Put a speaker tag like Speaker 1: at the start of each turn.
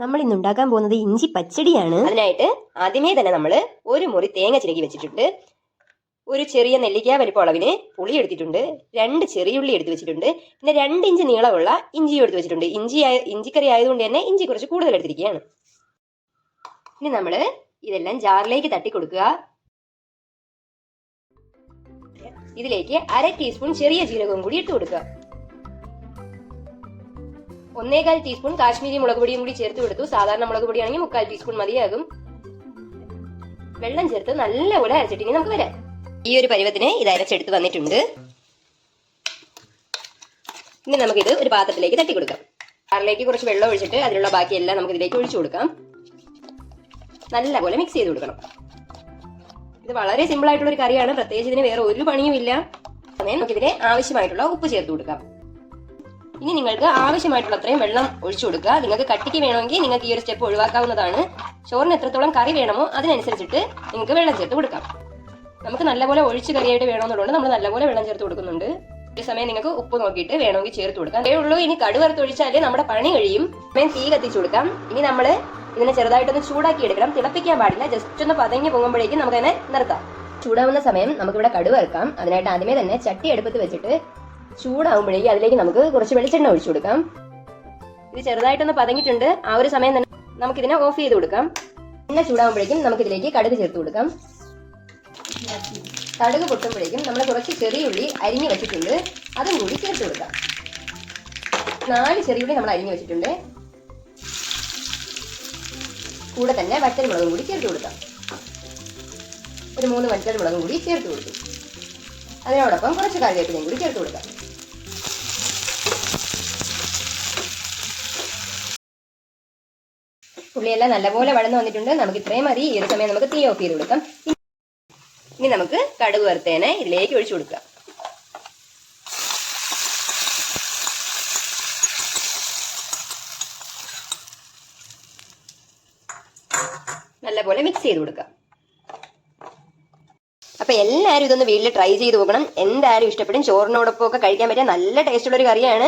Speaker 1: നമ്മൾ ഇന്ന് ഉണ്ടാക്കാൻ പോകുന്നത് ഇഞ്ചി പച്ചടിയാണ്. അതിനായിട്ട് ആദ്യമേ തന്നെ നമ്മൾ ഒരു മുറി തേങ്ങ ചിരകി വെച്ചിട്ടുണ്ട്. ഒരു ചെറിയ നെല്ലിക്ക വലിപ്പം അളവിന് പുളി എടുത്തിട്ടുണ്ട്. രണ്ട് ചെറിയുള്ളി എടുത്ത് വെച്ചിട്ടുണ്ട്. പിന്നെ രണ്ട് ഇഞ്ച് നീളമുള്ള ഇഞ്ചിയും എടുത്ത് വെച്ചിട്ടുണ്ട്. ഇഞ്ചി ഇഞ്ചിക്കറി ആയതുകൊണ്ട് തന്നെ ഇഞ്ചി കുറച്ച് കൂടുതൽ എടുത്തിരിക്കുകയാണ്. ഇനി നമ്മൾ ഇതെല്ലാം ജാറിലേക്ക് തട്ടി കൊടുക്കുക. ഇതിലേക്ക് അര ടീസ്പൂൺ ചെറിയ ജീരകവും കൂടി ഇട്ട് കൊടുക്കുക. ഒന്നേകാൽ ടീസ്പൂൺ കാശ്മീരി മുളക് പൊടിയും കൂടി ചേർത്ത് കൊടുത്തു. സാധാരണ മുളക് പൊടിയാണെങ്കിൽ മുക്കാൽ ടീസ്പൂൺ മതിയാകും. വെള്ളം ചേർത്ത് നല്ലപോലെ അരച്ചിട്ടിനി നമുക്ക് വരാം. ഈ ഒരു പരുവത്തിന് ഇത് അരച്ചെടുത്ത് വന്നിട്ടുണ്ട്. ഇനി നമുക്കിത് ഒരു പാത്രത്തിലേക്ക് തട്ടി കൊടുക്കാം. അതിലേക്ക് കുറച്ച് വെള്ളം ഒഴിച്ചിട്ട് അതിലുള്ള ബാക്കിയെല്ലാം നമുക്ക് ഇതിലേക്ക് ഒഴിച്ചു കൊടുക്കാം. നല്ലപോലെ മിക്സ് ചെയ്ത് കൊടുക്കണം. ഇത് വളരെ സിമ്പിൾ ആയിട്ടുള്ള ഒരു കറിയാണ്. പ്രത്യേകിച്ച് ഇതിന് വേറെ ഒരു പണിയും ഇല്ല നമുക്കിതിന് ആവശ്യമായിട്ടുള്ള ഉപ്പ് ചേർത്ത് കൊടുക്കാം. ഇനി നിങ്ങൾക്ക് ആവശ്യമായിട്ടുള്ള അത്രയും വെള്ളം ഒഴിച്ചു കൊടുക്കുക. നിങ്ങൾക്ക് കട്ടിക്ക് വേണമെങ്കിൽ നിങ്ങൾക്ക് ഈ ഒരു സ്റ്റെപ്പ് ഒഴിവാക്കാവുന്നതാണ്. ചോറിന് എത്രത്തോളം കറി വേണമോ അതിനനുസരിച്ചിട്ട് നിങ്ങൾക്ക് വെള്ളം ചേർത്ത് കൊടുക്കാം. നമുക്ക് നല്ലപോലെ ഒഴിച്ച് കറിയായിട്ട് വേണമെന്നുള്ളതുകൊണ്ട് നമ്മൾ നല്ലപോലെ വെള്ളം ചേർത്ത് കൊടുക്കുന്നുണ്ട്. ഒരു സമയം നിങ്ങൾക്ക് ഉപ്പ് നോക്കിയിട്ട് വേണമെങ്കിൽ ചേർത്ത് കൊടുക്കാം. അതേ ഉള്ളൂ. ഇനി ഒഴിച്ചാലേ നമ്മുടെ പണി കഴിയും. സമയം തീ കത്തിച്ചു കൊടുക്കാം. ഇനി നമ്മൾ ഇതിനെ ചെറുതായിട്ടൊന്ന് ചൂടാക്കി എടുക്കണം. തിളപ്പിക്കാൻ പാടില്ല. ജസ്റ്റ് ഒന്ന് പതങ്ങി പൊങ്ങുമ്പോഴേക്കും നമുക്ക് അതിനെ നിർത്താം. ചൂടാവുന്ന സമയം നമുക്കിവിടെ കടുവറുക്കാം അതിനായിട്ട് ആദ്യമേ തന്നെ ചട്ടി അടുപ്പത്ത് വെച്ചിട്ട് ചൂടാവുമ്പോഴേക്കും അതിലേക്ക് നമുക്ക് കുറച്ച് വെളിച്ചെണ്ണ ഒഴിച്ചു കൊടുക്കാം. ഇത് ചെറുതായിട്ടൊന്ന് പതങ്ങിയിട്ടുണ്ട്. ആ ഒരു സമയം തന്നെ നമുക്കിതിനെ ഓഫ് ചെയ്ത് കൊടുക്കാം. എണ്ണ ചൂടാവുമ്പോഴേക്കും നമുക്കിതിലേക്ക് കടുക് ചേർത്ത് കൊടുക്കാം. കടുക് പൊട്ടുമ്പോഴേക്കും നമ്മൾ കുറച്ച് ചെറിയുള്ളി അരിഞ്ഞു വെച്ചിട്ടുണ്ട്. അതും കൂടി ചേർത്ത് കൊടുക്കാം. നാല് ചെറിയുള്ളി നമ്മൾ അരിഞ്ഞു വെച്ചിട്ടുണ്ട്. കൂടെ തന്നെ വറ്റൽ മുളകും കൂടി ചേർത്ത് കൊടുക്കാം. ഒരു മൂന്ന് വറ്റൽ മുളകും കൂടി ചേർത്ത് കൊടുത്തു. അതിനോടൊപ്പം കുറച്ച് കറിവേപ്പിലയും കൂടി ചേർത്ത് കൊടുക്കാം. ഉള്ളിയെല്ലാം നല്ലപോലെ വഴന്നു വന്നിട്ടുണ്ട്. നമുക്ക് ഇത്രയും മതി. ഈ ഒരു സമയം നമുക്ക് തീ ഓഫ് ചെയ്ത് കൊടുക്കാം. ഇനി നമുക്ക് കടുക് വറുത്തേനെ ഇതിലേക്ക് ഒഴിച്ചു കൊടുക്കാം. നല്ലപോലെ മിക്സ് ചെയ്ത് കൊടുക്കാം. അപ്പൊ എല്ലാവരും ഇതൊന്ന് വീട്ടിൽ ട്രൈ ചെയ്ത് നോക്കണം. എന്തായാലും ഇഷ്ടപ്പെടും. ചോറിനോടൊപ്പം ഒക്കെ കഴിക്കാൻ പറ്റിയ നല്ല ടേസ്റ്റുള്ള ഒരു കറിയാണ്